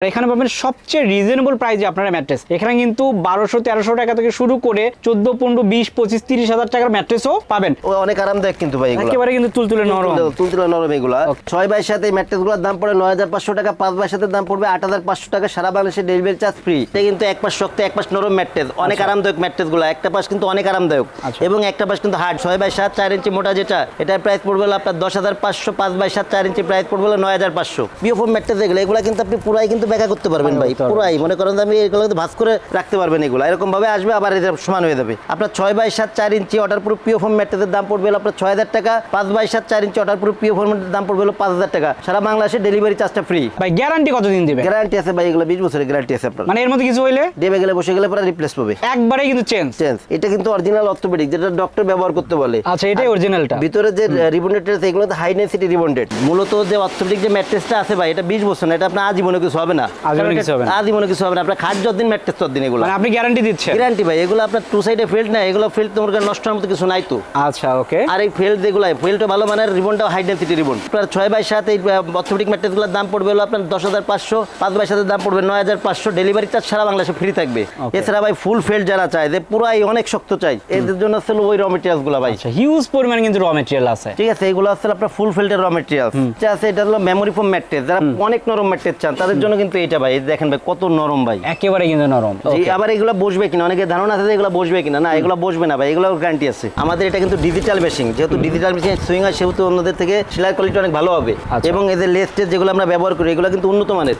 এখানে পাবেন সবচেয়ে রিজনেবল প্রাইসে আপনারা ম্যাট্রেস এখানে কিন্তু বারোশো তেরোশো টাকা থেকে শুরু করে চোদ্দ পনেরো বিশ পঁচিশ তিরিশ হাজার টাকার ম্যাট্রেসও পাবেন। অনেক আরামদায়ক কিন্তু ভাই একেবারে কিন্তু তুলতুলে নরম। তুলতুলে নরম এগুলা। ছয় বাইয়ের সাথে ম্যাট্রেসগুলোর দাম পড়ে নয় হাজার পাঁচশো টাকা পাঁচ বাইয়ের সাথে দাম পড়বে আট হাজার পাঁচশো টাকা। সারা বাংলাদেশে ডেলিভারি চার্জ ফ্রি এটা কিন্তু এক পাশ শক্ত এক পাশ নরম ম্যাট্রেস অনেক আরামদায়ক ম্যাট্রেসগুলো একটা পাশ কিন্তু অনেক আরামদায়ক। আচ্ছা। এবং একটা পাশ কিন্তু হার্ড ছয় বাই সাত চার ইঞ্চি মোটা যেটা এটার প্রাইস পড়বে আপনার দশ হাজার পাঁচশো। পাঁচ বাই সাত চার ইঞ্চি প্রাইস পড়বে নয় হাজার পাঁচশো। বিওফোম ম্যাট্রেস এগুলো। এগুলো কিন্তু আপনি পুরাই কিন্তু ব্যাখ্যা করতে পারবেন ভাই পুরাই। মনে করেন যে আমি এগুলো ভাস করে রাখতে পারবেন এগুলো। এরকম ভাবে আসবে আবার এটা সমান হয়ে যাবে। আপনার ছয় বাই সাত চার inch order proof PU foam ম্যাট্রেসের দাম পড়বে আপনার ছয় হাজার টাকা পাঁচ বাই সাত চার ইঞ্চি অর্ডার প্রুফ পিও ফোমের দাম পড়বে হলো পাঁচ হাজার টাকা। সারা বাংলাদেশে ডেলিভারি চার্জটা ফ্রি ভাই গ্যারান্টি কতদিন দিবে? গ্যারান্টি আছে ভাই এগুলো বিশ বছরের গ্যারান্টি আছে আপনার। মানে এর মধ্যে কিছু হইলে? দেবে গেলে বসে গেলে পরে রিপ্লেস পাবে। একবারে কিন্তু চেঞ্জ চেঞ্জ এটা কিন্তু অরিজিনাল অর্থোপেডিক যেটা ডক্টর ব্যবহার করতে বলে। আচ্ছা এটাই অরিজিনালটা ভিতরে যে রিবন্ডেড আছে এগুলো হাই ডেন্সিটি রিবন্ডেড মূলত যে অর্থোপেডিক যে ম্যাট্রেসটা আছে ভাই এটা বিশ বছর না এটা আপনার আজীবনে কিছু হবে না। আজীবনে কিছু হবে না। আজীবনে কিছু হবে না। আপনার খাট যতদিন ম্যাট্রেস ততদিন এগুলো। মানে আপনি গ্যারান্টি দিচ্ছেন? গ্যারান্টি ভাই এগুলো আপনার টু সাইডে ফিল্ড না এগুলো ফিল্ড তোমার কাছে নষ্ট হওয়ার মতো কিছু নাই তো। আচ্ছা ওকে আর এই ফিল্ড যেগুলো ফিল্ডটা ভালো মানের রিবনটা হাই ডেন্সিটি রিবন আপনার ছয় বাই সাত এই অর্থোপেডিক ম্যাট্রেসগুলোর দাম পড়বে হলো আপনার দশ হাজার পাঁচশো পাঁচ বাই সাতের দাম পড়বে নয় হাজার পাঁচশো। ডেলিভারি চার্জ সারা বাংলাদেশে ফ্রি থাকবে। এছাড়া ভাই ফুল ফিল্ড যারা চায় যে পুরাই অনেক শক্ত চাই। এদের জন্য আসলে ওই র মেটেরিয়ালসগুলো ভাই। আচ্ছা হিউজ পরিমাণ কিন্তু র মেটেরিয়াল আছে। ঠিক আছে এগুলো আসলে আপনার ফুল ফিল্ডের র মেটেরিয়াল আছে এটা হলো মেমোরি ফোম ম্যাট্রেস যারা অনেক নরম ম্যাট্রেস চান তাদের জন্য কিন্তু এটা ভাই দেখেন ভাই কত নরম ভাই। একেবারে কিন্তু নরম। আবার এগুলো বসবে কিনা অনেকে ধারণা আছে এগুলো বসবে কিনা। না এগুলো বসবে না ভাই এগুলো গ্যারান্টি আছে। আমাদের এটা কিন্তু ডিজিটাল মেশিন যেহেতু ডিজিটাল মেশিন সুইং হয় সেহেতু অন্যদের থেকে সেলাই কোয়ালিটি অনেক ভালো হবে। আচ্ছা। এবং এদের লেস্টের যেগুলো আমরা ব্যবহার করি এগুলো কিন্তু উন্নত মানের।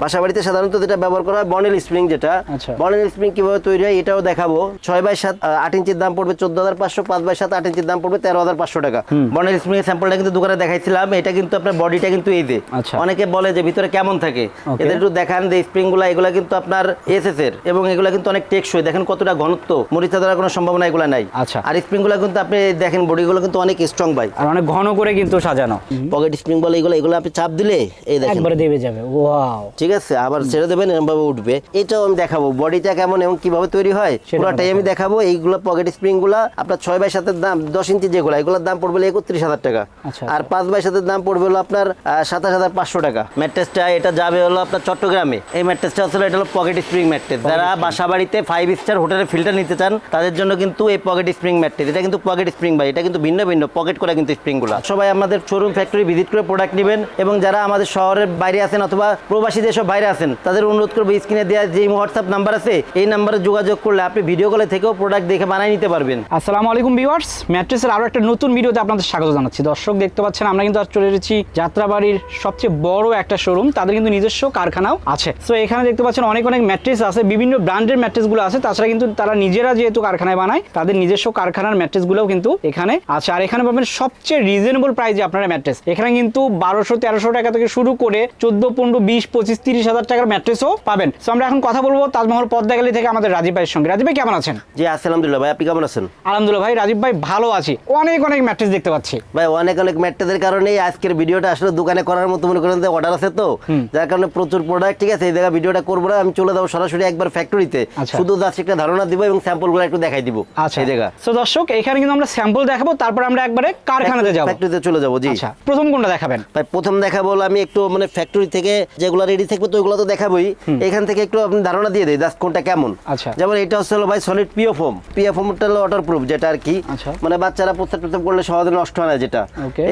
সাধারণত যেটা ব্যবহার করা হয় বনেল স্প্রিং যেটা আচ্ছা। বনেল স্প্রিং কীভাবে তৈরি হয় এটাও দেখাবো। ছয় বাই সাত আট ইঞ্চির দাম পড়বে চোদ্দ হাজার পাঁচশো পাঁচ বাই সাত আট ইঞ্চির দাম পড়বে তেরো হাজার পাঁচশো টাকা। বনেল স্প্রিং এর স্যাম্পলটা কিন্তু দোকানে দেখাইছিলাম এটা কিন্তু আপনার বডিটা কিন্তু এই যে। আচ্ছা। অনেকে বলে যে ভিতরে কেমন থাকে? এদের একটু দেখান যে স্প্রিংগুলা এগুলা কিন্তু আপনার এসএস এর এবং এগুলা কিন্তু অনেক টেকসই। দেখেন কতটা ঘনত্ব মরিচা ধরার কোনো সম্ভাবনা এগুলা নাই। আচ্ছা। আর স্প্রিংগুলা কিন্তু আপনি দেখেন বডিগুলো কিন্তু অনেক স্ট্রং ভাই। আর অনেক ঘন করে কিন্তু সাজানো। পকেট স্প্রিং বলে এগুলো এগুলো আপনি চাপ দিলে এই দেখেন। একবারে দেবে যাবে। ওয়াও ঠিক আছে আবার ছেড়ে দেবেন এরকম ভাবে উঠবে। এটাও আমি দেখাবো বডিটা কেমন এবং কীভাবে তৈরি হয় পুরোটাই আমি দেখাবো। এইগুলো পকেট স্প্রিংগুলা আপনার ছয় বাই সাতের দাম দশ ইঞ্চি যেগুলো এগুলোর দাম পড়বে একত্রিশ হাজার টাকা। আচ্ছা, আর পাঁচ বাই সাতের দাম পড়বে হলো আপনার সাতাশ হাজার পাঁচশো টাকা। ম্যাট্রেসটা এটা যাবে হলো আপনার চট্টগ্রামে। এই ম্যাট্রেসটা আসলে এটা হলো পকেট স্প্রিং ম্যাট্রেস। যারা বাসা বাড়িতে ফাইভ স্টার হোটেলে ফিল্টার নিতে চান তাদের জন্য কিন্তু এই পকেট স্প্রিং ম্যাট্রেস। এটা কিন্তু পকেট স্প্রিং ভাই এটা কিন্তু ভিন্ন ভিন্ন পকেট করা কিন্তু স্প্রিংগুলো সবাই আমাদের শোরুম ফ্যাক্টরি ভিজিট করে প্রোডাক্ট নেবেন এবং যারা আমাদের শহরের বাইরে আছেন অথবা প্রবাসী যেসব বাইরে আছেন তাদের অনুরোধ করব স্ক্রিনে দেওয়া যে হোয়াটসঅ্যাপ নাম্বার আছে এই নাম্বারে যোগাযোগ করলে আপনি ভিডিও কলে থেকেও প্রোডাক্ট দেখে বানিয়ে নিতে পারবেন। আসসালামু আলাইকুম ভিউয়ার্স ম্যাট্রেসের আরও একটা নতুন ভিডিওতে আপনাদের স্বাগত জানাচ্ছি। দর্শক দেখতে পাচ্ছেন আমরা কিন্তু আজ চলে এসেছি যাত্রাবাড়ির সবচেয়ে বড় একটা শোরুম তাদের কিন্তু নিজস্ব কারখানাও। আছে। সো এখানে দেখতে পাচ্ছেন অনেক অনেক ম্যাট্রেস আছে বিভিন্ন ব্র্যান্ডের ম্যাট্রেসগুলো আছে। তাছাড়া কিন্তু তারা নিজেরা যেহেতু কারখানায় বানায় তাদের নিজস্ব কারখানার ম্যাট্রেসগুলোও কিন্তু এখানে আছে। আর এখানে পাবেন সবচেয়ে রিজনেবল প্রাইসে আপনারা ম্যাট্রেস। এখানে কিন্তু বারোশো তেরোশো টাকা থেকে শুরু করে চোদ্দ পনেরো বিশ পঁচিশ তিরিশ হাজার টাকার ম্যাট্রেসও পাবেন। সো আমরা এখন কথা বলব তাজমহল পদ্মাগালি থেকে আমাদের রাজীব ভাইয়ের সঙ্গে। রাজীব ভাই কেমন আছেন? জি আলহামদুলিল্লাহ ভাই আপনি কেমন আছেন? আলহামদুলিল্লাহ ভাই রাজীব ভাই ভালো আছি। অনেক অনেক ম্যাট্রেস দেখতে পাচ্ছি। ভাই অনেক অনেক ম্যাট্রেসের কারণেই আজকের ভিডিওটা আসলে দোকানে করার মতো মনে করেন যে অর্ডার আছে তো। যার কারণে প্রচুর প্রোডাক্ট ঠিক আছে এই জায়গায় ভিডিওটা করব না আমি চলে যাব সরাসরি একবার ফ্যাক্টরিতে আচ্ছা। শুধু জাস্ট একটা ধারণা দিব এবং স্যাম্পলগুলো একটু দেখাই দিব আচ্ছা। এই জায়গা। সো দর্শক এখানে কিন্তু আমরা স্যাম্পল দেখাবো তারপর আমরা একবারে কারখানাতে যাব। ফ্যাক্টরিতে চলে যাব জি। আচ্ছা প্রথম কোনটা দেখাবেন? ভাই প্রথম দেখা বল আমি একটু মানে ফ্যাক্টরি থেকে যেগুলো রেডি থাকবে তো ওইগুলো তো দেখাবোই। এখান থেকে একটু আপনি ধারণা দিয়ে দিই জাস্ট কোনটা কেমন। আচ্ছা। যেমন এটা হচ্ছে হলো ভাই সলিড পিও ফোম পিও ফোমটা হলো ওয়াটার প্রুফ যেটা আর কি। আচ্ছা। মানে বাচ্চারা প্রস্তাব প্রস্তাব করলে সহজে নষ্ট হয় না যেটা.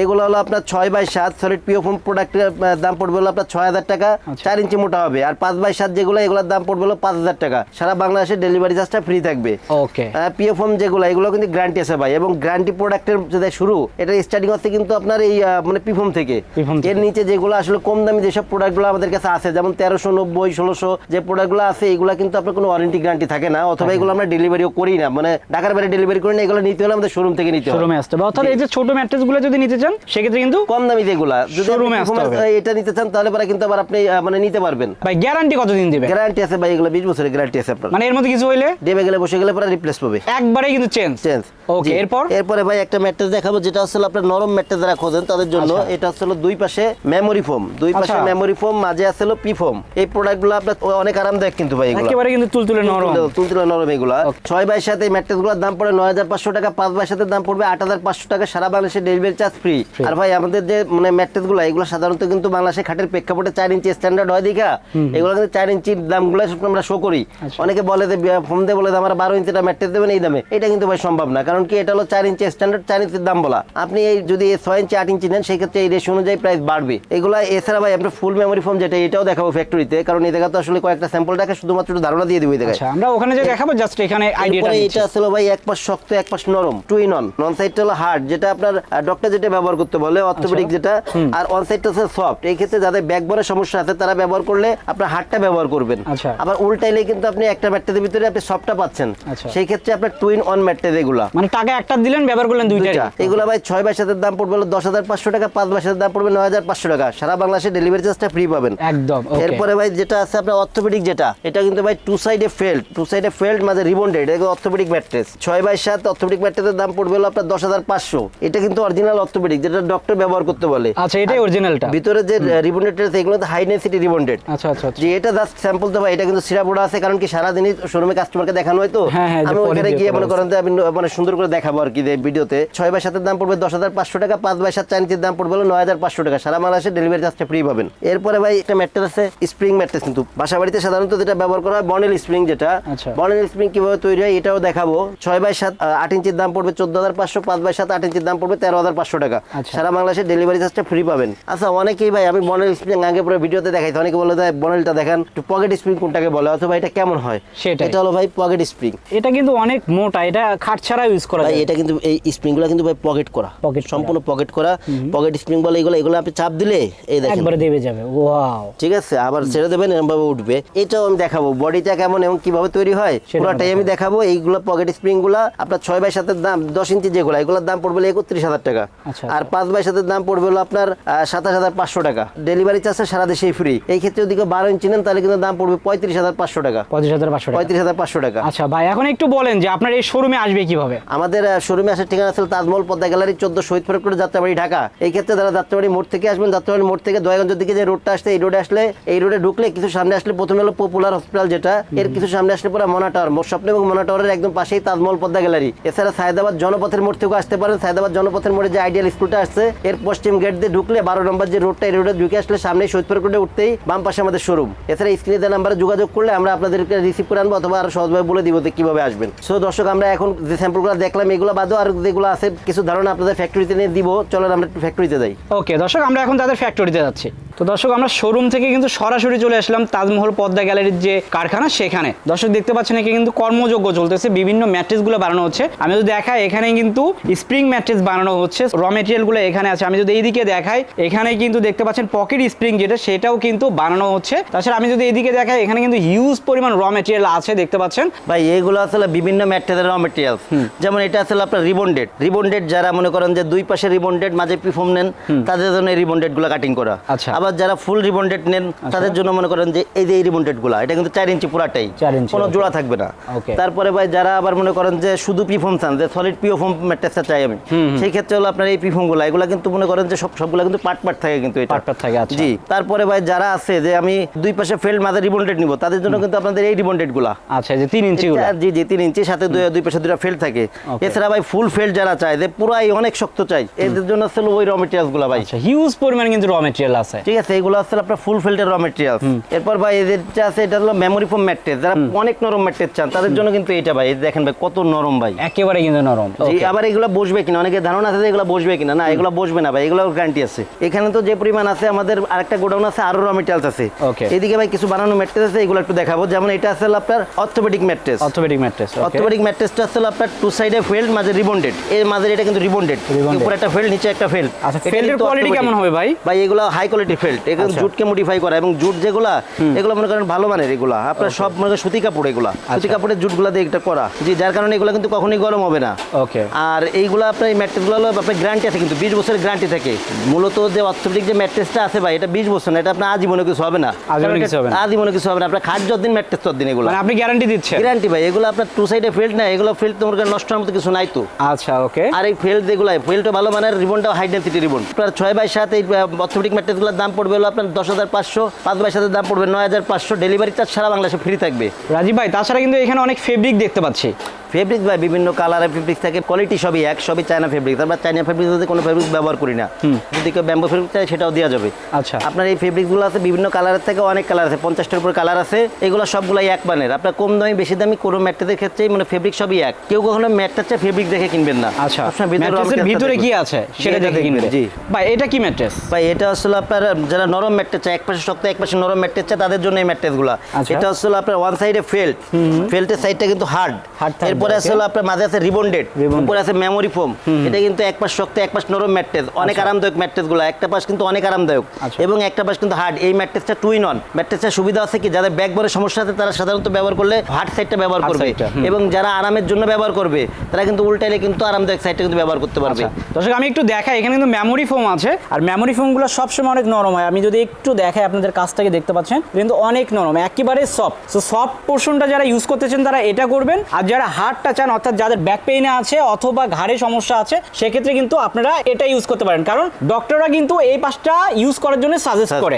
এগুলো হলো আপনার ছয় বাই সাত সলিড পিও ফোম প্রোডাক্টের দাম পড়বে হলো আপনার ছয় হাজার টাকা আচ্ছা। চার ইঞ্চি মোটা হবে। আর পাঁচ বাই সাত যেগুলো এগুলোর দাম পড়বে হলো পাঁচ হাজার টাকা। সারা বাংলাদেশে ডেলিভারি চার্জটা ফ্রি থাকবে। ওকে পিও যেগুলো এগুলো কিন্তু গ্যারান্টি আছে ভাই। এবং গ্যারান্টি প্রোডাক্টের যেটা শুরু এটা স্টার্টিং হচ্ছে কিন্তু আপনার এই মানে পিফোম থেকে। এর নিচে যেগুলো আসলে কম দামি যেসব প্রোডাক্টগুলো আমাদের কাছে আছে যেমন তেরোশো নব্বই ষোলোশো যে প্রোডাক্টগুলো আছে এগুলো কিন্তু আপনার কোনো ওয়ারেন্টি গ্যারান্টি থাকে না। অথবা এগুলো আমরা ডেলিভারিও করি না। মানে ঢাকার বাইরে ডেলিভারি করি না এগুলো নিতে হলে আমাদের শোরুম থেকে নিতে শোরুমে আসতে হবে। অর্থাৎ এই যে ছোট ম্যাট্রেসগুলো যদি নিতে চান সেক্ষেত্রে কিন্তু কম দামি যেগুলা যদি এটা নিতে চান তাহলে পরে কিন্তু আবার আপনি মানে নিতে পারবেন। ভাই গ্যারান্টি কতদিন দিবে গ্যারান্টি আছে ভাই এগুলো বিশ বছরের গ্যারান্টি আছে আপনার। মানে এর মধ্যে কিছু হইলে? দেবে গেলে বসে গেলে পরে রিপ্লেস পাবে। একবারে কিন্তু চেঞ্জ চেঞ্জ ওকে এরপর? এরপরে ভাই একটা ম্যাট্রেস দেখাবো যেটা হচ্ছে আপনার নরম ম্যাট্রেস যারা খোঁজেন তাদের জন্য আচ্ছা। এটা হচ্ছে দুই পাশে মেমোরি ফোম দুই পাশে আচ্ছা। মেমোরি ফোম মাঝে আছে পি ফোম এই প্রোডাক্টগুলো আপনার অনেক আরামদায়ক কিন্তু ভাই এগুলো। একেবারে কিন্তু তুলতুলে নরম। তুলতুলে নরম এগুলা। Okay. ছয় বাই সাথে ম্যাট্রেসগুলোর দাম পড়ে নয় হাজার পাঁচশো টাকা পাঁচ বাই সাথে দাম পড়বে আট হাজার পাঁচশো টাকা সারা বাংলাদেশে ডেলিভারি চার্জ ফ্রি আর ভাই আমাদের যে মানে ম্যাট্রেসগুলো এগুলো সাধারণত কিন্তু বাংলাদেশে খাটের প্রেক্ষাপটে চার ইঞ্চি স্ট্যান্ডার্ড হয় দেখা এগুলো কিন্তু চার ইঞ্চির দামগুলো আমরা শো করি। আচ্ছা। অনেকে বলে যে ফোন দিয়ে বলে আমার বারো ইঞ্চিটা ম্যাট্রেস দেবেন এই দামে। এটা কিন্তু ভাই সম্ভব না। কারণ কি এটা হলো চার ইঞ্চি স্ট্যান্ডার্ড চার ইঞ্চির দাম বলা। আপনি এই যদি ছয় ইঞ্চি আট ইঞ্চি নেন সেই ক্ষেত্রে এই অনুযায়ী প্রাইস বাড়বে। এগুলো এছাড়া ভাই আপনার ফুল মেমোরি ফোন যেটা এটাও দেখাবো ফ্যাক্টরিতে কারণ এই জায়গা তো আসলে কয়েকটা স্যাম্পল রাখে শুধুমাত্র একটু ধারণা দিয়ে দিব এই জায়গায়। আচ্ছা আমরা ওখানে যে দেখাবো জাস্ট এখানে আইডিয়াটা এটা আসলে ভাই এক পাশ শক্ত এক পাশ নরম টুই নন নন সাইডটা হলো হার্ড যেটা আপনার ডক্টর যেটা ব্যবহার করতে বলে অর্থোপেডিক যেটা। আর অন সাইডটা হচ্ছে সফট এই ক্ষেত্রে যাদের ব্যাকবোনের সমস্যা আছে তারা ব্যবহার করলে আপনার হার্ডটা ব্যবহার করবেন। আচ্ছা। আবার উল্টাইলে কিন্তু আপনি একটা ম্যাট্রেসের ভিতরে আপনি সফটটা পাচ্ছেন। আচ্ছা। সেই ক্ষেত্রে আপনার টুইন অন ম্যাট্রেস এগুলা। মানে টাকা একটা দিলেন ব্যবহার করলেন দুইটা। এগুলো ভাই ছয় বাই সাতের দাম পড়বে হলো দশ হাজার পাঁচশো টাকা পাঁচ বাই সাতের দাম পড়বে নয় হাজার পাঁচশো টাকা। সারা বাংলাদেশে ডেলিভারি চার্জটা ফ্রি পাবেন। একদম এরপরে ভাই যেটা আছে আপনার অর্থোপেডিক যেটা এটা কিন্তু ভাই টু সাইডে ফেল্ড টু সাইডে ফেল্ড মাঝে রিবন্ডেড এটা অর্থোপেডিক ম্যাট্রেস। ছয় বাই সাত অর্থোপেডিক ম্যাট্রেসের দাম পড়বে হলো আপনার দশ হাজার পাঁচশো। এটা কিন্তু অরিজিনাল অর্থোপেডিক যেটা ডক্টর ব্যবহার করতে বলে। আচ্ছা এটাই অরিজিনালটা ভিতরে যে রিবন্ডেড এগুলো হাই ডেন্সিটি রিবন্ডেড আচ্ছা আচ্ছা আচ্ছা। যে এটা জাস্ট স্যাম্পল তো ভাই এটা কিন্তু সিরাপোড়া আছে কারণ কি সারাদিনই শোরুমে কাস্টমারকে দেখানো হয় তো? হ্যাঁ, যে আমি ওখানে গিয়ে মনে করেন আমি মানে সুন্দর করে দেখাবো আর কি ভিডিওতে ছয় বাই সাতের দাম পড়বে দশ হাজার পাঁচশো টাকা পাঁচ বাই সাত চার দাম পড়বে নয় হাজার পাঁচশো টাকা। সারা বাংলাদেশে ডেলিভারি চার্জটা ফ্রি পাবেন। এরপরে ভাই একটা ম্যাট্রেস আছে স্প্রিং ম্যাট্রেস কিন্তু। বাসা বাড়িতে সাধারণত যেটা ব্যবহার করা হয় বনেল স্প্রিং যেটা। আচ্ছা। বনেল স্প্রিং কীভাবে তৈরি হয় এটাও দেখাবো। ছয় বাই সাত আট ইঞ্চির দাম পড়বে চোদ্দ হাজার পাঁচশো পাঁচ বাই সাত আট ইঞ্চির দাম পড়বে তেরো হাজার পাঁচশো টাকা। সারা বাংলাদেশে ডেলিভারি চার্জটা ফ্রি পাবেন। আচ্ছা অনেকেই ভাই আমি বনেল স্প্রিং আগে পরে ভিডিওতে দেখাইছি। অনেকে বলে বনেলটা দেখেন পকেট স্প্রিং কোনটাকে বলে অথবা এটা কেমন হয়? সেটাই। এটা হলো ভাই পকেট স্প্রিং এটা কিন্তু অনেক মোটা এটা খাট ছাড়া ইউজ করা যায়। এটা কিন্তু এই স্প্রিংগুলো কিন্তু ভাই পকেট করা। করা। সম্পূর্ণ পকেট করা। পকেট স্প্রিং বলে এগুলো এগুলো আপনি চাপ দিলে এই দেখেন। একবারে দেবে যাবে। ওয়াও ঠিক আছে আবার ছেড়ে দেবেন এরকম ভাবে উঠবে। এটাও আমি দেখাবো বডিটা কেমন এবং কীভাবে তৈরি হয় সেটা পুরোটাই আমি দেখাবো। এইগুলো পকেট স্প্রিংগুলা আপনার ছয় বাই সাতের দাম দশ ইঞ্চি যেগুলো এগুলোর দাম পড়বে একত্রিশ হাজার টাকা। আচ্ছা, আর পাঁচ বাই সাতের দাম পড়বে হলো আপনার সাতাশ হাজার পাঁচশো টাকা। ডেলিভারি চার্জ সারা দেশেই ফ্রি এই ক্ষেত্রে যদি কেউ বারো ইঞ্চি নেন তাহলে কিন্তু দাম পড়বে পঁয়ত্রিশ হাজার পাঁচশো টাকা। পঁচিশ হাজার পাঁচশো পঁয়ত্রিশ হাজার পাঁচশো টাকা। আচ্ছা ভাই এখন একটু বলেন যে আপনার এই শোরুমে আসবে কীভাবে? আমাদের শোরুমে আসার ঠিকানা ছিল তাজমহল পদ্মা গ্যালারি চোদ্দ শহীদ ফরক যাত্রাবাড়ি ঢাকা। এই ক্ষেত্রে যারা যাত্রাবাড়ি মোড় থেকে আসবেন যাত্রাবাড়ি মোড় থেকে দয়াগঞ্জের দিকে যে রোডটা আসছে এই রোডে আসলে এই রোডে ঢুকলে কিছু সামনে আসলে প্রথমে হলো পপুলার হসপিটাল যেটা। এর কিছু সামনে আসলে পরে মনা টাওয়ার মোট স্বপ্ন এবং মনা টাওয়ারের একদম পাশেই তাজমহল পদ্মা গ্যালারি। এছাড়া সায়দাবাদ জনপথের মোড় থেকেও আসতে পারেন। সায়দাবাদ জনপথের মোড়ে যে আইডিয়াল স্কুলটা আসছে এর পশ্চিম গেট দিয়ে ঢুকলে বারো নম্বর যে রোডটা এই রোডে ঢুকে আসলে সামনে শহীদ ফরক রোডে উঠতেই বাম পাশে আমাদের শোরুম এছাড়া স্ক্রিনে দেওয়া নাম্বারে যোগাযোগ করলে আমরা আপনাদেরকে রিসিভ করে আনব অথবা আরও সহজভাবে বলে দিব যে কীভাবে আসবেন। সো দর্শক, আমরা এখন যে স্যাম্পলগুলো দেখলাম, এগুলো বাদেও আর যেগুলো আছে, কিছু ধারণা আপনাদের ফ্যাক্টরিতে নিয়ে দিব। চলেন আমরা ফ্যাক্টরিতে যাই। ওকে দর্শক, আমরা এখন তাদের ফ্যাক্টরিতে যাচ্ছি। তো দর্শক, আমরা শোরুম থেকে কিন্তু সরাসরি চলে আসলাম তাজমহল পদ্মা গ্যালারির যে কারখানা, সেখানে। দর্শক, দেখতে পাচ্ছেন এখানে কিন্তু কর্মযোগ্য চলতেছে, বিভিন্ন ম্যাট্রেসগুলো বানানো হচ্ছে। আমি যদি দেখাই এখানে কিন্তু স্প্রিং ম্যাট্রেস বানানো হচ্ছে, র মেটেরিয়ালগুলো এখানে আছে। আমি যদি এইদিকে দেখাই এখানে কিন্তু দেখতে পাচ্ছেন পকেট স্প্রিং যেটা, সেটাও কিন্তু বানানো হচ্ছে। তাছাড়া আমি যদি এদিকে দেখাই এখানে কিন্তু হিউজ পরিমাণ র মেটেরিয়াল আছে দেখতে পাচ্ছেন। ভাই এগুলো আসলে বিভিন্ন ম্যাটেরিয়াল র মেটেরিয়াল যেমন এটা আসলে আপনার রিবন্ডেড রিবন্ডেড যারা মনে করেন যে দুই পাশে রিবন্ডেড মাঝে পিফর্ম নেন তাদের জন্য এই রিবন্ডেডগুলো কাটিং করা। আচ্ছা। আবার যারা ফুল রিবন্ডেড নেন তাদের জন্য মনে করেন যে এই যে এই রিবন্ডেডগুলা এটা কিন্তু চার ইঞ্চি পুরাটাই। কোনো জোড়া থাকবে না। তারপরে ভাই যারা আবার মনে করেন যে শুধু পিফর্ম চান যে সলিড পিওফর্ম ম্যাট্রেসটা চাই আমি সেই ক্ষেত্রে হলো আপনার এই পিফর্মগুলা এগুলো কিন্তু মনে করেন যে সব সবগুলো কিন্তু পার্ট পার্ট থাকে কিন্তু এটা। Part part থাকে, আচ্ছা। জি তারপরে ভাই যারা আছে যে আমি দুই পাশে ফেল্ড মাঝে রিবন্ডেড নিব। তাদের জন্য কিন্তু আপনাদের এই রিবন্ডেডগুলা। আচ্ছা যে তিন ইঞ্চি এটা- জি জি তিন ইঞ্চি সাথে দুই দুই পাশে দুটা ফেল্ড থাকে। এছাড়া ভাই ফুল ফেল্ড যারা চায় যে পুরাই অনেক শক্ত চাই এদের জন্য আসলে ওই র মেটেরিয়ালসগুলা ভাই। আচ্ছা হিউজ পরিমাণ কিন্তু র মেটেরিয়াল আছে। ঠিক আছে এগুলো আসলে আপনার ফুল ফেল্ডের র মেটেরিয়ালস এরপর ভাই এদের যে আছে এটা হলো মেমোরি ফোম ম্যাট্রেস যারা অনেক নরম ম্যাট্রেস চান তাদের জন্য কিন্তু এটা ভাই দেখেন ভাই কত নরম ভাই। একেবারে কিন্তু নরম। জি আবার এগুলো বসবে কিনা? অনেকে ধারণা আছে যে এগুলো বসবে কিনা। না এগুলো বসবে না ভাই এগুলো গ্যারান্টি আছে। এখানে তো যে পরিমাণ আছে আমাদের আরেকটা গোডাউন আছে আরও র মেটেরিয়ালস আছে। Okay. এদিকে ভাই কিছু বানানো ম্যাট্রেস আছে এগুলো একটু দেখাবো। যেমন এটা আছে আপনার orthopaedic mattress. Orthopaedic mattress orthopaedic ম্যাট্রেসটা আসলে আপনার টু সাইডে ফেল্ড মাঝে রিবন্ডেড এর মাঝে এটা কিন্তু রিবন্ডেড উপরে একটা ফেল্ড নিচে একটা ফেল্ড আচ্ছা, এর quality কেমন হবে ভাই? ভাই এগুলো হাই কোয়ালিটি ফেল্ড এগুলো আচ্ছা। জুটকে মডিফাই করা এবং জুট যেগুলা এগুলো মনে করেন ভালো মানের এগুলা। আপনার সব মনে করেন সুতি কাপড় এগুলা। আচ্ছা। সুতি কাপড়ের জুটগুলা দিয়ে এটা করা। জি যার কারণে এগুলো কিন্তু কখনোই গরম হবে না। ওকে আর এইগুলো আপনার এই ম্যাট্রেসগুলো আপনার গ্যারান্টি আছে কিন্তু বিশ বছরের গ্যারান্টি থাকে। মূলত যে অর্থোপেডিক যে ম্যাট্রেসটা আছে ভাই এটা বিশ বছর না এটা আপনার আজীবনে কিছু হবে না। আজীবনে কিছু হবে না। আজীবনে কিছু হবে না। আপনার খাট যতদিন ম্যাট্রেস ততদিন এগুলো। মানে আপনি গ্যারান্টি দিচ্ছেন? গ্যারান্টি ভাই এগুলো আপনার টু সাইডে ফেল্ড না এগুলো ফেল্ড তোমার কাছে নষ্ট হওয়ার মতো কিছু নাই তো। আচ্ছা ওকে আর এই ফেল্ড যেগুলো ফেল্ডটা ভালো মানের রিবনটা হাই ডেন্সিটি রিবন আপনার ছয় বাই সাত এই অর্থোপেডিক ম্যাট্রেসগুলোর দাম পড়বে হলো আপনার দশ হাজার পাঁচশো পাঁচ বাই সাতের দাম পড়বে নয় হাজার পাঁচশো। ডেলিভারি চার্জ সারা বাংলাদেশে ফ্রি থাকবে। রাজীব ভাই তাছাড়া কিন্তু এখানে অনেক ফেব্রিক দেখতে পাচ্ছি। ফেব্রিক ভাই বিভিন্ন কালারের ফেব্রিক থাকে কোয়ালিটি সবই এক সবই চায়না ফেব্রিক আমরা চায়না ফেব্রিক কোনো ফেব্রিক ব্যবহার করি না। যদি কেউ ব্যাম্বো ফেব্রিক চাই সেটাও দেওয়া যাবে। আচ্ছা। আপনার এই ফেব্রিকগুলো আছে বিভিন্ন কালারের থেকে অনেক কালার আছে পঞ্চাশটার উপর কালার আছে এগুলো সবগুলাই এক মানের। আপনার কম দামি বেশি দামি কোনো ম্যাট্রেসের ক্ষেত্রেই মানে ফেব্রিক সবই এক। কেউ কখনো ম্যাটটার চেয়ে ফেব্রিক দেখে কিনবেন না। আচ্ছা। সবসময় ভিতরে কি আছে সেটা দেখে কিনবে দেখবেন, জি। ভাই এটা কি ম্যাট্রেস ভাই এটা আসলে আপনার যারা নরম ম্যাট্রেস চায় এক পাশে শক্ত এক পাশে নরম ম্যাট্রেস চায় তাদের জন্য এই ম্যাট্রেসগুলো আচ্ছা। এটা আসলে আপনার ওয়ান সাইডে ফেল্ট ফেল্টের সাইডটা কিন্তু হার্ড থাকবে, এরপরে okay. আসলে আপনার মাঝে আছে রিবন্ডেড উপরে আছে মেমোরি ফোম এটা কিন্তু এক পাশ শক্ত এক পাশ নরম ম্যাট্রেস। অনেক আরামদায়ক ম্যাট্রেসগুলো একটা পাশ কিন্তু অনেক আরামদায়ক। আচ্ছা। এবং একটা পাশ কিন্তু হার্ড এই ম্যাট্রেসটা অন ম্যাট্রেসের সুবিধা আছে কি? যাদের ব্যাক সমস্যা আছে তারা সাধারণত ব্যবহার করলে হার্ড সাইডটা ব্যবহার করবে। এবং যারা আরামের জন্য ব্যবহার করবে তারা কিন্তু উল্টাইলে কিন্তু আরামদায়ক সাইডটা কিন্তু ব্যবহার করতে পারবে। আচ্ছা। দর্শক আমি একটু দেখাই এখানে কিন্তু মেমোরি ফোম আছে। আর মেমোরি ফোমগুলো সবসময় অনেক নরম হয়। আমি যদি একটু দেখাই আপনাদের কাছ থেকে দেখতে পাচ্ছেন কিন্তু অনেক নরম একেবারে সফট সো সফট পোর্শনটা যারা ইউজ করতেছেন তারা এটা করবেন। আর যারা হার্ডটা চান অর্থাৎ যাদের ব্যাক পেইনে আছে অথবা ঘাড়ে সমস্যা আছে সেক্ষেত্রে কিন্তু আপনারা এটা ইউজ করতে পারেন। কারণ ডক্টররা কিন্তু এই পাশটা ইউজ করার জন্য সাজেস্ট করে।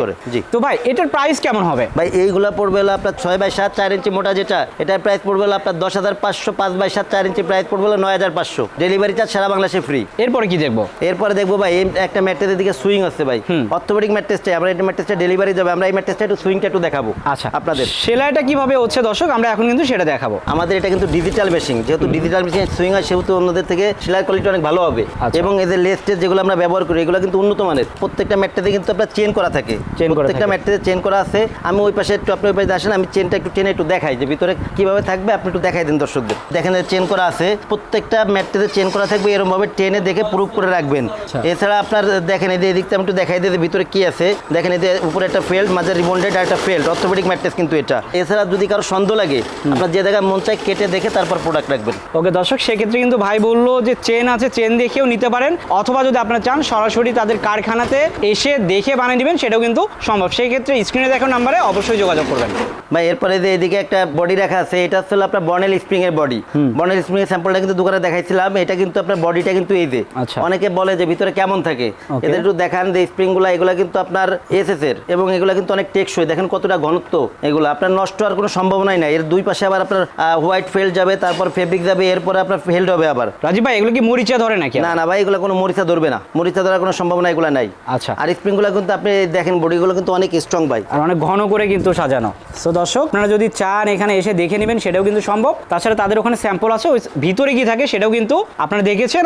তো ভাই এটার প্রাইস কেমন হবে? ভাই এইগুলা পড়বে হলো আপনার ছয় বাই সাত চার ইঞ্চি মোটা যেটা এটার প্রাইস পড়বে হলো আপনার দশ হাজার পাঁচশো পাঁচ বাই সাত চার ইঞ্চি প্রাইস পড়বে হলো নয় হাজার পাঁচশো। ডেলিভারি চার্জ সারা বাংলাদেশে ফ্রি এরপরে কি দেখব? এরপরে দেখব ভাই এই একটা ম্যাট্রেসের দিকে সুইং আছে ভাই। অর্থোপেডিক ম্যাট্রেস চাই আমরা এই ম্যাট্রেসটা ডেলিভারি যাবে আমরা এই ম্যাট্রেসটা একটু সুইংটা একটু দেখাবো আচ্ছা। আপনাদের। সেলাইটা কীভাবে হচ্ছে দর্শক আমরা এখন কিন্তু সেটা দেখাবো। আমাদের এটা কিন্তু ডিজিটাল মেশিন যেহেতু ডিজিটাল মেশিন সুইং হয় সেহেতু অন্যদের থেকে সেলাই কোয়ালিটি অনেক ভালো হবে। আচ্ছা। এবং এদের লেস্টের যেগুলো আমরা ব্যবহার করি এগুলো কিন্তু উন্নত মানের। প্রত্যেকটা ম্যাটটাতে কিন্তু আপনার চেন করা থাকে। করা প্রত্যেকটা ম্যাটটাতে চেন করা আছে। আমি ওই পাশে একটু আপনি ওই পাশে আসেন আমি চেনটা একটু টেনে একটু দেখাই যে ভিতরে কীভাবে থাকবে আপনি একটু দেখাই দিন দর্শকদের। দেখেন চেন করা আছে। প্রত্যেকটা ম্যাটটাতে চেন করা থাকবে এরকম ভাবে টেনে দেখে প্রুফ করে রাখবেন। আচ্ছা। এছাড়া আপনার দেখেন এই যে এদিকটা আমি একটু দেখাই দিই যে ভিতরে কি আছে। দেখেন এদের উপরে একটা ফেল্ড মাঝে রিবন্ডেড আর একটা ফেল্ড অর্থোপেডিক ম্যাট্রেস কিন্তু এটা। এছাড়া যদি কারও সন্দেহ লাগে আপনার যে জায়গায় মন চায় কেটে দেখে তারপর প্রোডাক্ট রাখবেন। ওকে দর্শক সেক্ষেত্রে কিন্তু ভাই বলল যে চেন আছে চেন দেখেও নিতে পারেন। অথবা যদি আপনারা চান সরাসরি তাদের কারখানাতে এসে দেখে বানিয়ে নেবেন সেটাও কিন্তু সম্ভব। সেই ক্ষেত্রে স্ক্রিনে দেখার নাম্বারে অবশ্যই যোগাযোগ করবেন। ভাই এরপরে যে এদিকে একটা বডি রাখা আছে এটা হচ্ছে আপনার বর্নেল স্প্রিং এর বডি বর্নেল স্প্রিং এর স্যাম্পলটা কিন্তু দোকানে দেখাইছিলাম এটা কিন্তু আপনার বডিটা কিন্তু এই যে। আচ্ছা। অনেকে বলে যে ভিতরে কেমন থাকে। এদের একটু দেখান যে স্প্রিংগুলা এগুলা কিন্তু আপনার এসএস এর এবং এগুলা কিন্তু অনেক টেকসই। দেখেন কতটা ঘনত্ব এগুলো। আপনার নষ্ট হওয়ার কোনো সম্ভাবনাই নাই। এর দুই পাশে আবার আপনার হোয়াইট ফেল্ড যাবে তারপর ফেব্রিক যাবে এরপরে আপনার ফেল্ড হবে আবার। রাজীব ভাই এগুলো কি মরিচা ধরে নাকি না না ভাই এগুলো কোনো মরিচা ধরবে না। মরিচা ধরার কোনো সম্ভাবনা এগুলো নাই। আচ্ছা। আর স্প্রিংগুলো কিন্তু আপনি দেখেন বডিগুলো কিন্তু অনেক স্ট্রং ভাই। আর অনেক ঘন করে কিন্তু সাজানো। সো দর্শক আপনারা যদি চান এখানে এসে দেখে নেবেন সেটাও কিন্তু সম্ভব। তাছাড়া তাদের ওখানে স্যাম্পল আছে ওই ভিতরে কি থাকে সেটাও কিন্তু আপনারা দেখেছেন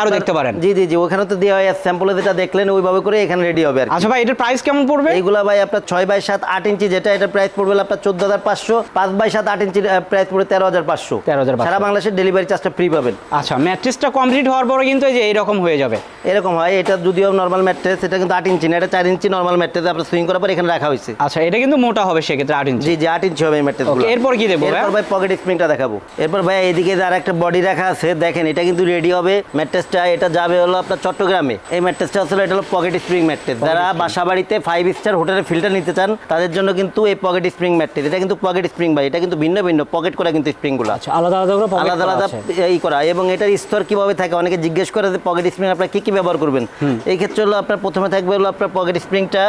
আর দেখতে পারেন। জি জি জি ওখানে তো দেওয়া হয় স্যাম্পলে যেটা দেখলেন ওইভাবে করে এখানে রেডি হবে আর আচ্ছা ভাই এটার প্রাইস কেমন পড়বে? এইগুলা ভাই আপনার ছয় বাই সাত আট ইঞ্চি যেটা এটা প্রাইস পড়বে আপনার চোদ্দ হাজার পাঁচশো পাঁচ বাই সাত আট ইঞ্চির প্রাইস পড়বে তেরো হাজার পাঁচশো। 13,500 সারা বাংলাদেশের ডেলিভারি চার্জটা ফ্রি পাবেন। আচ্ছা ম্যাট্রিক্সটা কমপ্লিট হওয়ার পরে কিন্তু এই যে এইরকম হয়ে যাবে। এরকম হয় এটা যদিও নর্মাল ম্যাট্রেস এটা কিন্তু আট ইঞ্চি না এটা চার ইঞ্চি নর্মাল ম্যাট্রেস আপনার সুইং করার পর এখানে রাখা হয়েছে। আচ্ছা এটা কিন্তু মোটা হবে সেক্ষেত্রে আট ইঞ্চি। জি জি আট ইঞ্চি হবে ম্যাট্রেস এরপর কি ভাইয়া? এরপর ভাই পকেট স্প্রিংটা দেখাবো। এরপর ভাই এদিকে আর একটা বডি রাখা আছে দেখেন এটা কিন্তু রেডি হবে। ম্যাট্রেসটা এটা যাবে হলো আপনার চট্টগ্রামে। এই ম্যাট্রেসটা আসলে এটা হলো পকেট স্প্রিং ম্যাট্রেস যারা বাসা বাড়িতে ফাইভ স্টার হোটেলের ফিল্টার নিতে চান তাদের জন্য কিন্তু এই পকেট স্প্রিং ম্যাট্রেস এটা কিন্তু পকেট স্প্রিং ভাই এটা কিন্তু ভিন্ন ভিন্ন পকেট করা কিন্তু স্প্রিংগুলো আচ্ছা আলাদা আলাদা করে আলাদা আলাদা এই করা। এবং এটার স্তর কীভাবে থাকে? অনেকে জিজ্ঞেস করে যে পকেট স্প্রিং আপনার কি কি ব্যবহার করবেন? এই ক্ষেত্রে হলো আপনার প্রথমে থাকবে হলো আপনার পকেট স্প্রিংটা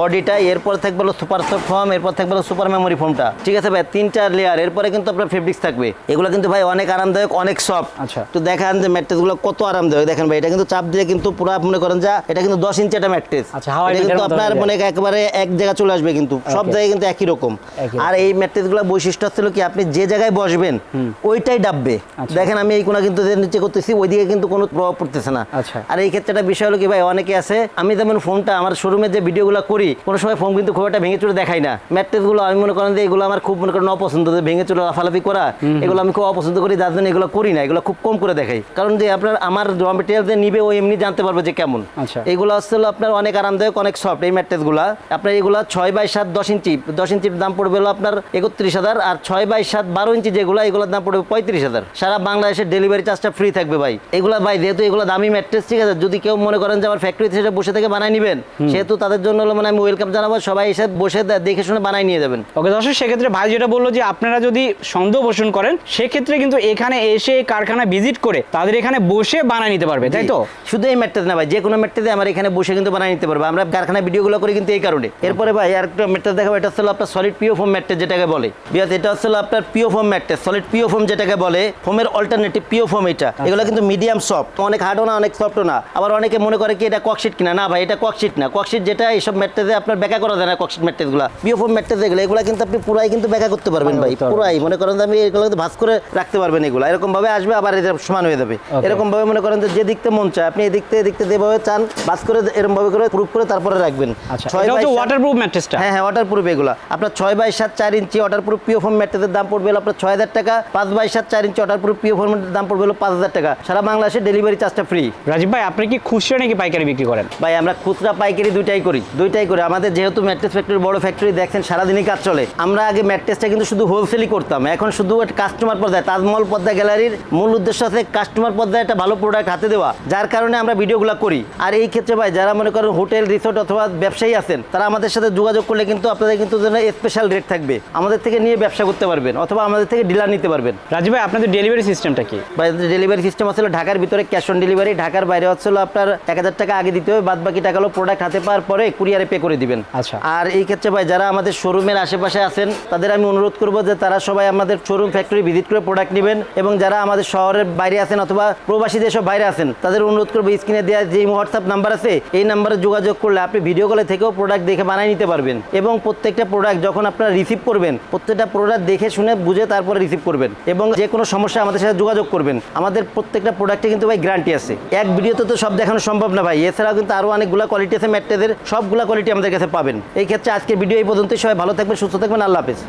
বডিটা এরপর থাকবে হলো সুপার সফট ফর্ম এরপর থাকবে হলো সুপার মেমোরি ফর্মটা ঠিক আছে ভাই? তিনটা লেয়ার এরপরে কিন্তু আপনার ফেব্রিক্স থাকবে। এগুলো কিন্তু ভাই অনেক আরামদায়ক অনেক সফট আচ্ছা। তো দেখান যে ম্যাট্রেসগুলো কত আরামদায়ক। দেখেন ভাই এটা কিন্তু চাপ দিয়ে কিন্তু পুরো মনে করেন যা এটা কিন্তু দশ ইঞ্চি একটা ম্যাট্রেস আচ্ছা, এটা কিন্তু আপনার মানে একেবারে এক জায়গায় চলে আসবে কিন্তু। সব জায়গায় কিন্তু একই রকম। আর এই ম্যাট্রেসগুলো বৈশিষ্ট্য হচ্ছিল কি আপনি যে জায়গায় বসবেন ওইটাই ডাববে। আচ্ছা। দেখেন আমি এই কোনা কিন্তু নিচে করতেছি ওইদিকে কিন্তু কোনো প্রভাব পড়তেছে না। আচ্ছা। আর এই ক্ষেত্রে একটা বিষয় হলো কি ভাই অনেকে আছে আমি যেমন ফোনটা আমার শোরুমে যে ভিডিওগুলো করি কোনো সময় ফোন কিন্তু খুব একটা ভেঙে চুরে দেখাই না। ম্যাট্রেসগুলো আমি মনে করেন যে এগুলো আমার খুব মনে করেন অপছন্দ যে ভেঙে চুরে লাফালাফি করা এগুলো আমি খুব অপছন্দ করি যার জন্য এগুলো করি না এগুলো খুব কম করে দেখাই। কারণ যে আপনার আমার র মেটেরিয়াল যে নিবে ও এমনি জানতে পারবে যে কেমন। আচ্ছা। এগুলো হচ্ছে আপনার অনেক আরামদায়ক অনেক সফট এই ম্যাট্রেসগুলো আপনার এগুলো ছয় বাই সাত দশ ইঞ্চি দশ ইঞ্চির দাম পড়বে হলো আপনার একত্রিশ হাজার আর ছয় বাই সাত বারো ইঞ্চি যেগুলো এগুলোর দাম পড়বে পঁয়ত্রিশ হাজার। সারা বাংলাদেশের ডেলিভারি চার্জটা ফ্রি থাকবে ভাই। এগুলো ভাই যেহেতু এগুলো দামি ম্যাট্রেস ঠিক আছে? যদি কেউ মনে করেন যে আমার ফ্যাক্টরিতে সেটা বসে থেকে বানাই নেবেন সেহেতু তাদের জন্য হলো মানে আমি ওয়েলকাম জানাব সবাই এসে বসে দেখে শুনে বানাই নিয়ে যাবেন। ওকে দর্শক সেক্ষেত্রে ভাই যেটা বলল যে আপনারা যদি সন্দেহ পোষণ করেন সেক্ষেত্রে কিন্তু এখানে এসে কারখানা ভিজিট করে তাদের এখানে বসে বানিয়ে নিতে পারবে তাই তো। শুধু এই ম্যাট্রেস না ভাই যে কোনো ম্যাট্রেসে আমার এখানে বসে কিন্তু বানিয়ে নিতে পারব। আমরা কারখানা ভিডিওগুলো করি কিন্তু এই কারণে। এরপরে ভাই আরেকটা ম্যাট্রেস দেখাবো এটা হচ্ছে আপনার সলিড পিও ফোম ম্যাট্রেস যেটাকে বলে। বিকজ এটা হচ্ছে আপনার PU foam mattress solid PU foam যেটাকে বলে ফোমের অল্টারনেটিভ পিও ফোম এটা। এগুলো কিন্তু মিডিয়াম সফট অনেক হার্ডও না অনেক সফটও না। আবার অনেকে মনে করে কি এটা ককশিট কিনা? না ভাই এটা ককশিট না। ককশিট যেটা এইসব ম্যাট্রেসে আপনার ব্যাকা করা যায় না ককশিট ম্যাট্রেসগুলো। পিও ফোম ম্যাট্রেস এগুলো এগুলো কিন্তু আপনি পুরাই কিন্তু ব্যাকা করতে পারবেন ভাই। পুরাই। মনে করেন আমি এগুলো কিন্তু ভাস করে রাখতে পারবেন এগুলো। এরকম ভাবে আসবে আবার এটা সমান হয়ে যাবে। এরকম ভাবে মনে করেন যে যে দিকতে মন চায় আপনি এদিক থেকে এদিক থেকে যেভাবে চান ভাস করে এরকম ভাবে করে প্রুফ করে তারপরে রাখবেন। আচ্ছা ছয় বাই ওয়াটারপ্রুফ ম্যাট্রেসটা হ্যাঁ হ্যাঁ ওয়াটারপ্রুফ এগুলো। আপনার ছয় বাই সাত চার inch water waterproof PU foam ম্যাট্রেসের দাম পড়বে আপনার ছয় হাজার টাকা। পাঁচ বাই সাত চার ইঞ্চি ওয়াটারপ্রুফ পিও ফোম দাম পড়বে হলো পাঁচ হাজার টাকা। সারা বাংলাদেশে ডেলিভারি চার্জটা ফ্রি রাজীব ভাই আপনি কি খুচরা নাকি পাইকারি বিক্রি করেন? ভাই আমরা খুচরা পাইকারি দুইটাই করি দুইটাই করি। আমাদের যেহেতু ম্যাট্রেস ফ্যাক্টরি বড় ফ্যাক্টরি দেখছেন সারাদিনই কাজ চলে। আমরা আগে ম্যাট্রেসটা কিন্তু শুধু হোলসেলই করতাম। এখন শুধু একটা কাস্টমার পর্যায়ে তাজমহল পদ্মা গ্যালারির মূল উদ্দেশ্য আছে কাস্টমার পর্যায়ে একটা ভালো প্রোডাক্ট হাতে দেওয়া। যার কারণে আমরা ভিডিওগুলো করি। আর এই ক্ষেত্রে ভাই যারা মনে করেন হোটেল রিসোর্ট অথবা ব্যবসায়ী আছেন তারা আমাদের সাথে যোগাযোগ করলে কিন্তু আপনাদের কিন্তু স্পেশাল রেট থাকবে। আমাদের থেকে নিয়ে ব্যবসা করতে পারবেন অথবা আমাদের থেকে ডিলার নিতে পারবেন। রাজীব ভাই আপনাদের ডেলিভারি সিস্টেমটা কি? বা ডেলিভারি সিস্টেম আসলে ঢাকার ভিতরে ক্যাশ অন ডেলিভারি ঢাকার বাইরে হচ্ছে আপনার এক হাজার টাকা আগে দিতে হবে বাদ বাকি টাকা হলো প্রোডাক্ট হাতে পাওয়ার পরে কুরিয়ারে পে করে দিবেন। আচ্ছা। আর এই ক্ষেত্রে ভাই যারা আমাদের শোরুমের আশেপাশে আছেন তাদের আমি অনুরোধ করব যে তারা সবাই আমাদের শোরুম ফ্যাক্টরি ভিজিট করে প্রোডাক্ট নেবেন এবং যারা আমাদের শহরের বাইরে আছেন অথবা প্রবাসী যেসব বাইরে আছেন তাদের অনুরোধ করব স্ক্রিনে দেওয়া যে হোয়াটসঅ্যাপ নাম্বার আছে এই নাম্বারে যোগাযোগ করলে আপনি ভিডিও কলে থেকেও প্রোডাক্ট দেখে বানিয়ে নিতে পারবেন এবং প্রত্যেকটা প্রোডাক্ট যখন আপনারা রিসিভ করবেন প্রত্যেকটা প্রোডাক্ট দেখে শুনে বুঝে তারপরে রিসিভ করবেন। এবং যে কোনো সমস্যা আমাদের সাথে যোগাযোগ করবেন। আমাদের প্রত্যেকটা প্রোডাক্টে কিন্তু ভাই গ্যারান্টি আছে। এক ভিডিওতে তো সব দেখানো সম্ভব না ভাই। এছাড়াও কিন্তু আরও অনেকগুলো কোয়ালিটি আছে ম্যাট্রেসের সবগুলো কোয়ালিটি আমাদের কাছে পাবেন। এই ক্ষেত্রে আজকের ভিডিও এই পর্যন্তই। সবাই ভালো থাকবেন, সুস্থ থাকবেন। আল্লাহ হাফেজ।